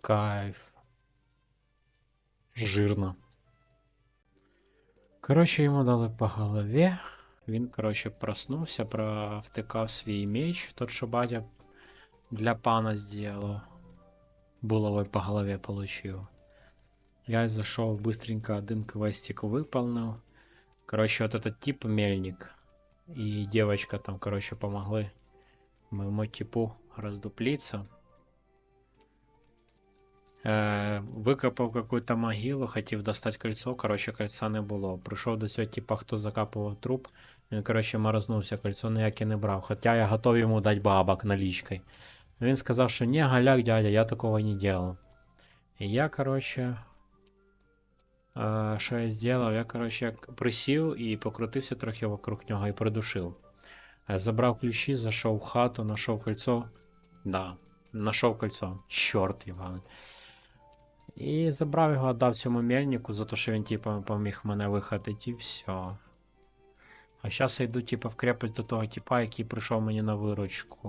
Кайф. Жирно. Коротше, йому дали по голові. Він, коротше, проснувся, провтикав свій меч, тот, що батя для пана зробив. Булавой по голові получив. Я зайшов быстренько один квестик выполнил. Короче, вот этот тип мельник и девочка там, короче, помогли моему типу раздуплиться. Е, викопав какую-то могилу, хотів достати кольцо, короче, кольца не було. Прийшов до цього типа, хто закапував труп. Він, короче, морознувся, кольцо ніяке не брав. Хоча я готов йому дати бабок налічкою. Він сказав, що не, галяк, дядя, я такого не делал. І я, короче, е, що я зробив? Я, короче, як присів і покрутився трохи вокруг нього і придушив. Е, Забрав ключі, зайшов в хату, знайшов кольцо. Да, знайшов кольцо. Чорт, Іван. І забрав його, дав цьому мельнику за те, що він, типу, поміг мене вихатити, і все. А зараз я йду, типу, в крепость до того типа, який прийшов мені на виручку.